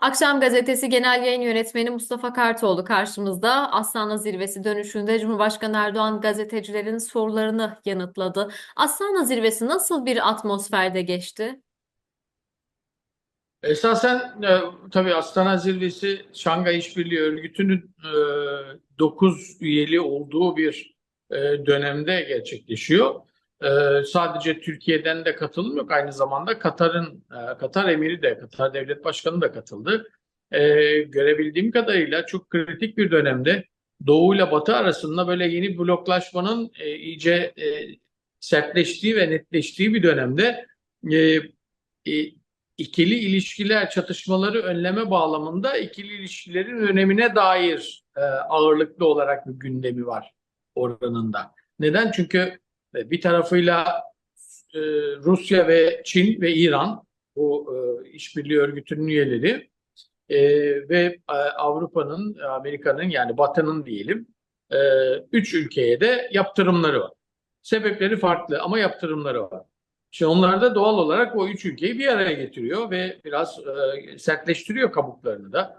Akşam Gazetesi Genel Yayın Yönetmeni Mustafa Kartoğlu karşımızda Astana Zirvesi dönüşünde Cumhurbaşkanı Erdoğan gazetecilerin sorularını yanıtladı. Astana Zirvesi nasıl bir atmosferde geçti? Esasen e, tabii Astana Zirvesi Şangay İşbirliği Örgütü'nün e, 9 üyeli olduğu bir e, dönemde gerçekleşiyor. E, sadece Türkiye'den de katılım yok. Aynı zamanda Katar'ın e, Katar emiri de Katar Devlet Başkanı da katıldı. E, görebildiğim kadarıyla çok kritik bir dönemde Doğu ile Batı arasında böyle yeni bloklaşmanın e, iyice e, sertleştiği ve netleştiği bir dönemde ikili ilişkiler çatışmaları önleme bağlamında ikili ilişkilerin önemine dair ağırlıklı olarak bir gündemi var oranında. Neden? Çünkü bir tarafıyla e, Rusya ve Çin ve İran bu e, işbirliği örgütünün üyeleri e, ve e, Avrupa'nın, Amerika'nın yani Batı'nın diyelim e, üç ülkeye de yaptırımları var. Sebepleri farklı ama yaptırımları var. Şimdi onlar da doğal olarak o üç ülkeyi bir araya getiriyor ve biraz e, sertleştiriyor kabuklarını da.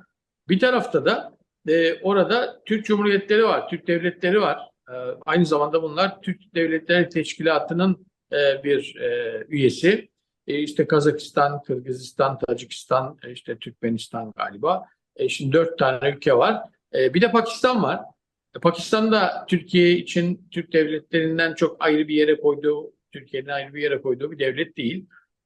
Bir tarafta da e, orada Türk Cumhuriyetleri var, Türk devletleri var. E, aynı zamanda bunlar Türk Devletleri Teşkilatı'nın e, bir e, üyesi. E, işte Kazakistan, Kırgızistan, Tacikistan, işte Türkmenistan galiba. Şimdi dört tane ülke var. Bir de Pakistan var. Pakistan da Türkiye için Türk devletlerinden çok ayrı bir yere koyduğu Türkiye'nin ayrı bir yere koyduğu bir devlet değil.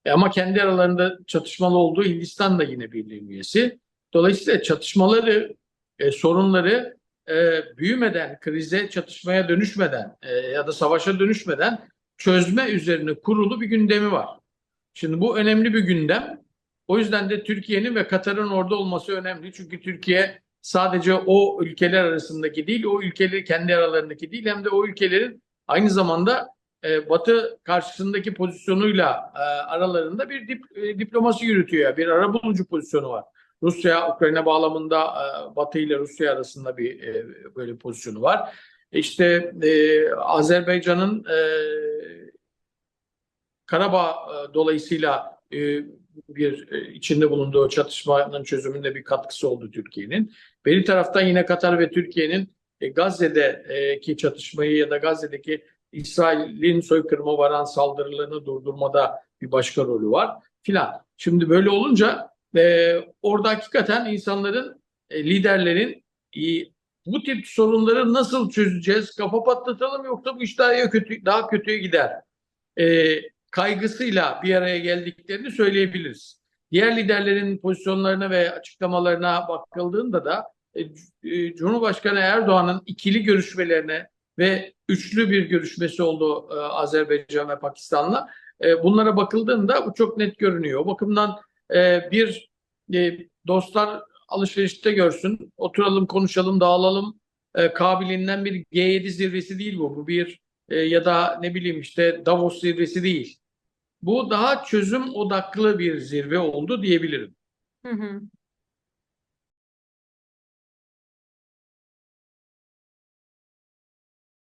Ama kendi aralarında çatışmalı olduğu Hindistan da yine birliğin üyesi. Dolayısıyla çatışmaları, sorunları e, büyümeden, krize, çatışmaya dönüşmeden e, ya da savaşa dönüşmeden çözme üzerine kurulu bir gündemi var. Şimdi bu önemli bir gündem. O yüzden de Türkiye'nin ve Katar'ın orada olması önemli. Çünkü Türkiye sadece o ülkeler arasındaki değil, o ülkeleri kendi aralarındaki değil hem de o ülkelerin aynı zamanda e, Batı karşısındaki pozisyonuyla e, aralarında bir dip, e, diplomasi yürütüyor. Bir arabulucu pozisyonu var. Rusya Ukrayna bağlamında e, Batı ile Rusya arasında bir e, böyle pozisyonu var. İşte e, Azerbaycan'ın e, Karabağ e, dolayısıyla e, bir e, içinde bulunduğu çatışmanın çözümünde bir katkısı oldu Türkiye'nin. Bir taraftan yine Katar ve Türkiye'nin e, Gazze'deki çatışmayı ya da Gazze'deki İsrail'in soykırıma varan saldırılarını durdurmada bir başka rolü var filan. Şimdi böyle olunca e, orada hakikaten insanların, e, liderlerin e, bu tip sorunları nasıl çözeceğiz? Kafa patlatalım yoksa bu iş daha kötü daha kötüye gider. E, kaygısıyla bir araya geldiklerini söyleyebiliriz. Diğer liderlerin pozisyonlarına ve açıklamalarına bakıldığında da e, e, Cumhurbaşkanı Erdoğan'ın ikili görüşmelerine ve üçlü bir görüşmesi oldu e, Azerbaycan ve Pakistan'la. E, bunlara bakıldığında bu çok net görünüyor. O bakımdan e, bir e, dostlar alışverişte görsün, oturalım, konuşalım, dağılalım e, kabiliğinden bir G7 zirvesi değil bu. Bu bir e, ya da ne bileyim işte Davos zirvesi değil. Bu daha çözüm odaklı bir zirve oldu diyebilirim. Hı hı.